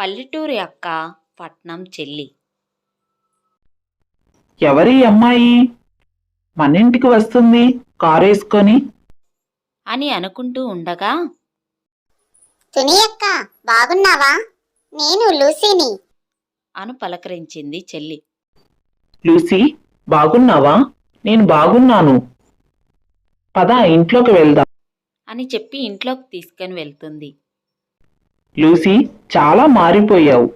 పల్లెటూరి అక్క పట్నం చెల్లి. ఎవరి అమ్మాయి? మన ఇంటికి వస్తుంది కారేసుకొని అని అనుకుంటూ ఉండగా తుని అక్క బాగున్నావా? నేను లూసీని. అను పలకరించింది చెల్లి. లూసీ బాగున్నావా? నేను బాగున్నాను. పద ఇంట్లోకి వెళ్దాం. అని చెప్పి ఇంట్లోకి తీసుకొని వెళ్తుంది. లూసీ చాలా మారిపోయావు.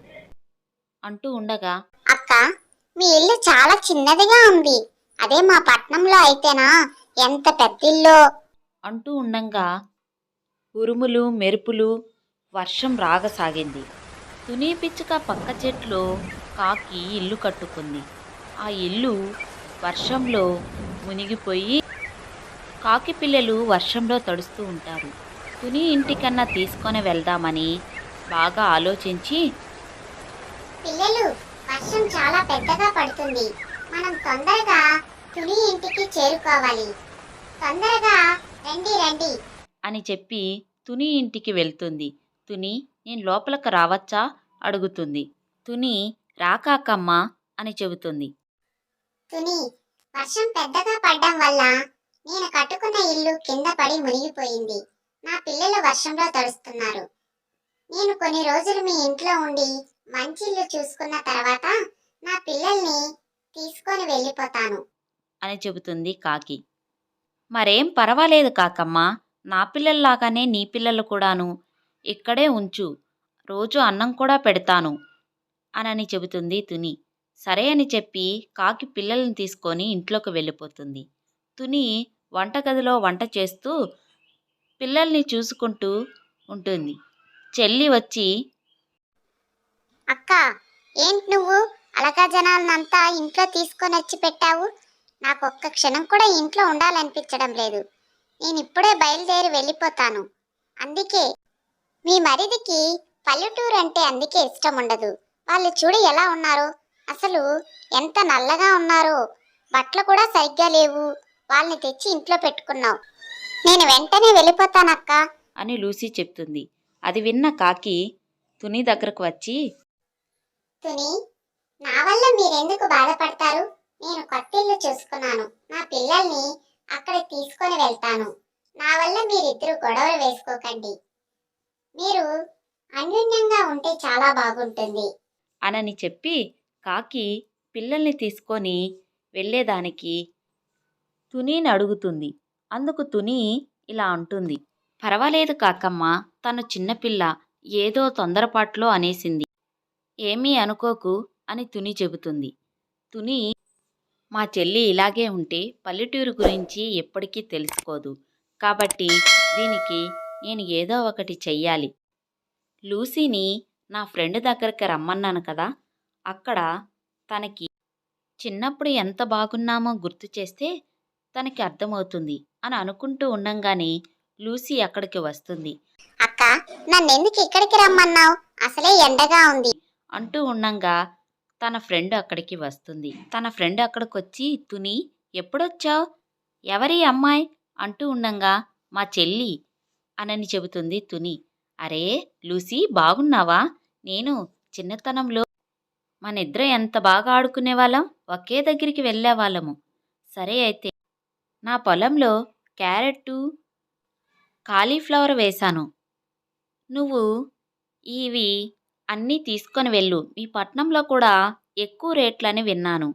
అంటూ ఉండగా అక్క మీ ఇల్లు చాలా చిన్నదిగా ఉంది. అదే మా పట్నంలో అయితేనా? ఎంత పెద్ద ఇల్లు అంటూ ఉండంగా ఉరుములు మెరుపులు వర్షం రాగసాగింది. తుని పిచ్చుక పక్క చెట్లో కాకి ఇల్లు కట్టుకుంది. ఆ ఇల్లు వర్షంలో మునిగిపోయి కాకి పిల్లలు వర్షంలో తడుస్తూ ఉంటారు. తుని ఇంటికన్నా తీసుకొని వెళ్దామని బాగా ఆలోచించి పిల్లలు వర్షం చాలా పెద్దగా పడుతుంది. మనం తొందరగా తుని ఇంటికి చేరుకోవాలి. తొందరగా రండి రండి. అని చెప్పి తుని ఇంటికి వెళ్తుంది. తుని నేను లోపలికి రావచ్చా? అడుగుతుంది. తుని రాకాకమ్మా అని చెబుతుంది. తుని వర్షం పెద్దగా పడ్డం వల్ల నేను కట్టుకున్న ఇల్లు కింద పడి మునిగిపోయింది. నా పిల్లలు వర్షంలో తడుస్తున్నారు. నేను కొన్ని రోజులు మీ ఇంట్లో ఉండి మంచిళ్ళు చూసుకున్న తర్వాత నా పిల్లల్ని తీసుకొని వెళ్ళిపోతాను. అని చెబుతుంది కాకి. మరేం పర్వాలేదు కాకమ్మా నా పిల్లల్లాగానే నీ పిల్లలు కూడాను. ఇక్కడే ఉంచు రోజు అన్నం కూడా పెడతాను అనని చెబుతుంది తుని. సరే అని చెప్పి కాకి పిల్లల్ని తీసుకొని ఇంట్లోకి వెళ్ళిపోతుంది. తుని వంటగదిలో వంట చేస్తూ పిల్లల్ని చూసుకుంటూ ఉంటుంది. చెల్లి వచ్చి అక్క ఏంటి నువ్వు? అలగా జనాలనంతా ఇంట్లో తీసుకొని వచ్చి పెట్టావు? నాకు ఒక్క క్షణం కూడా ఇంట్లో ఉండాలనిపించడం లేదు. నేను ఇప్పుడే బయలుదేరి వెళ్ళిపోతాను. అందుకే మీ మరిదికి పల్లెటూరు అంటే అందుకే ఇష్టం ఉండదు. వాళ్ళు చూడు ఎలా ఉన్నారు. అసలు ఎంత నల్లగా ఉన్నారో. బట్టలు కూడా సరిగ్గా లేవు. వాళ్ళని తెచ్చి ఇంట్లో పెట్టుకున్నావు. నేను వెంటనే వెళ్ళిపోతానక్క. అని లూసీ చెప్తుంది. అది విన్న కాకి తుని దగ్గరకు వచ్చి తుని నా వల్ల మీరెందుకు బాధపడతారు? నేను కొత్త ఇల్లు చూసుకున్నాను. నా పిల్లల్ని అక్కడ తీసుకొని వెళ్తాను. నా వల్ల మీరిద్దరు గొడవలు వేసుకోకండి. మీరు అన్యోన్యంగా ఉంటే చాలా బాగుంటుంది. అనని చెప్పి కాకి పిల్లల్ని తీసుకొని వెళ్ళేదానికి తునీని అడుగుతుంది. అందుకు తుని ఇలా అంటుంది. పర్వాలేదు కాకమ్మ తను చిన్నపిల్ల ఏదో తొందరపాట్లో అనేసింది. ఏమీ అనుకోకు అని తుని చెబుతుంది. తుని మా చెల్లి ఇలాగే ఉంటే పల్లెటూరు గురించి ఎప్పటికీ తెలుసుకోదు. కాబట్టి దీనికి నేను ఏదో ఒకటి చెయ్యాలి. లూసీని నా ఫ్రెండ్ దగ్గరికి రమ్మన్నాను కదా అక్కడ తనకి చిన్నప్పుడు ఎంత బాగున్నామో గుర్తు చేస్తే తనకి అర్థమవుతుంది. అని అనుకుంటూ ఉండంగానే లూసీ అక్కడికి వస్తుంది. అక్క నన్నెందుకు ఇక్కడికి రమ్మన్నావు? అసలే ఎండగా ఉంది. అంటూ ఉండంగా తన ఫ్రెండ్ అక్కడికి వస్తుంది. తన ఫ్రెండ్ అక్కడికి వచ్చి తుని ఎప్పుడొచ్చావు? ఎవరి అమ్మాయి? అంటూ ఉండంగా మా చెల్లి అనని చెబుతుంది తుని. అరే లూసీ బాగున్నావా? నేను చిన్నతనంలో మనిద్దరం ఎంత బాగా ఆడుకునేవాళ్ళం? ఒకే దగ్గరికి వెళ్ళేవాళ్ళము. సరే అయితే నా పొలంలో క్యారెట్టు కాలీఫ్లవర్ వేశాను. నువ్వు ఇవి అన్నీ తీసుకొని వెళ్ళు. మీ పట్నంలో కూడా ఎక్కువ రేట్లని విన్నాను.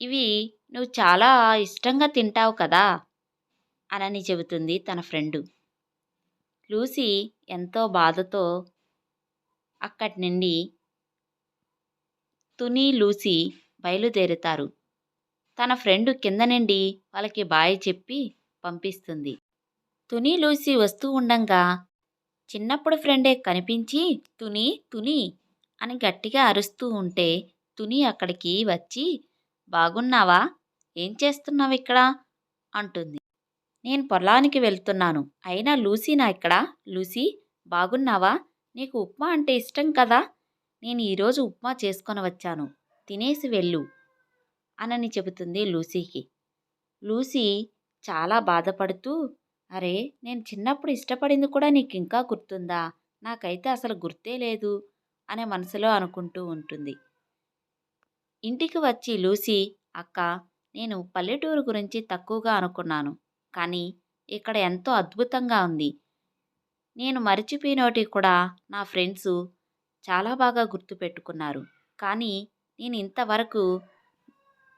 ఇవి నువ్వు చాలా ఇష్టంగా తింటావు కదా అనని చెబుతుంది తన ఫ్రెండు. లూసీ ఎంతో బాధతో అక్కడి నుండి తుని లూసీ బయలుదేరుతారు. తన ఫ్రెండ్ కింద నుండి వాళ్ళకి బాయ్ చెప్పి పంపిస్తుంది. తుని లూసీ వస్తూ ఉండంగా చిన్నప్పుడు ఫ్రెండే కనిపించి తుని తుని అని గట్టిగా అరుస్తూ ఉంటే తుని అక్కడికి వచ్చి బాగున్నావా? ఏం చేస్తున్నావు ఇక్కడ? అంటుంది. నేను పొలానికి వెళ్తున్నాను. అయినా లూసీ నా ఇక్కడ. లూసీ బాగున్నావా? నీకు ఉప్మా అంటే ఇష్టం కదా? నేను ఈరోజు ఉప్మా చేసుకొని వచ్చాను. తినేసి వెళ్ళు. అనని చెబుతుంది లూసీకి. లూసీ చాలా బాధపడుతూ అరే నేను చిన్నప్పుడు ఇష్టపడింది కూడా నీకు ఇంకా గుర్తుందా? నాకైతే అసలు గుర్తే లేదు అనే మనసులో అనుకుంటూ ఉంటుంది. ఇంటికి వచ్చి లూసీ అక్క నేను పల్లెటూరు గురించి తక్కువగా అనుకున్నాను కానీ ఇక్కడ ఎంతో అద్భుతంగా ఉంది. నేను మరిచిపోయినోటి కూడా నా ఫ్రెండ్స్ చాలా బాగా గుర్తుపెట్టుకున్నారు కానీ నేను ఇంతవరకు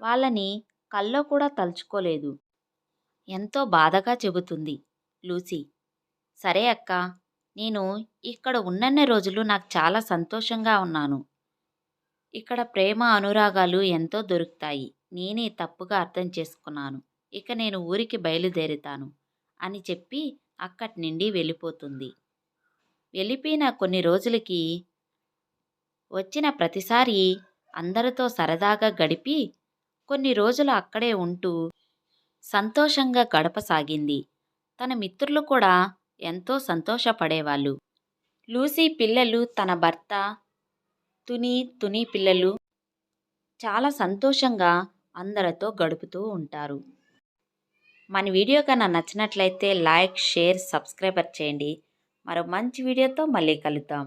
వాళ్ళని కల్లో కూడా తలుచుకోలేదు. ఎంతో బాధగా చెబుతుంది లూసీ. సరే అక్క నేను ఇక్కడ ఉన్నన్ని రోజులు నాకు చాలా సంతోషంగా ఉన్నాను. ఇక్కడ ప్రేమ అనురాగాలు ఎంతో దొరుకుతాయి. నేనే తప్పుగా అర్థం చేసుకున్నాను. ఇక నేను ఊరికి బయలుదేరుతాను అని చెప్పి అక్కడి నుండి వెళ్ళిపోతుంది. వెళ్ళిపోయిన కొన్ని రోజులకి వచ్చిన ప్రతిసారి అందరితో సరదాగా గడిపి కొన్ని రోజులు అక్కడే ఉంటూ సంతోషంగా గడపసాగింది. తన మిత్రులు కూడా ఎంతో సంతోషపడేవాళ్ళు. లూసీ పిల్లలు తన భర్త తుని తుని పిల్లలు చాలా సంతోషంగా అందరితో గడుపుతూ ఉంటారు. మన వీడియో కన్నా నచ్చినట్లయితే లైక్ షేర్ సబ్స్క్రైబర్ చేయండి. మరో మంచి వీడియోతో మళ్ళీ కలుద్దాం.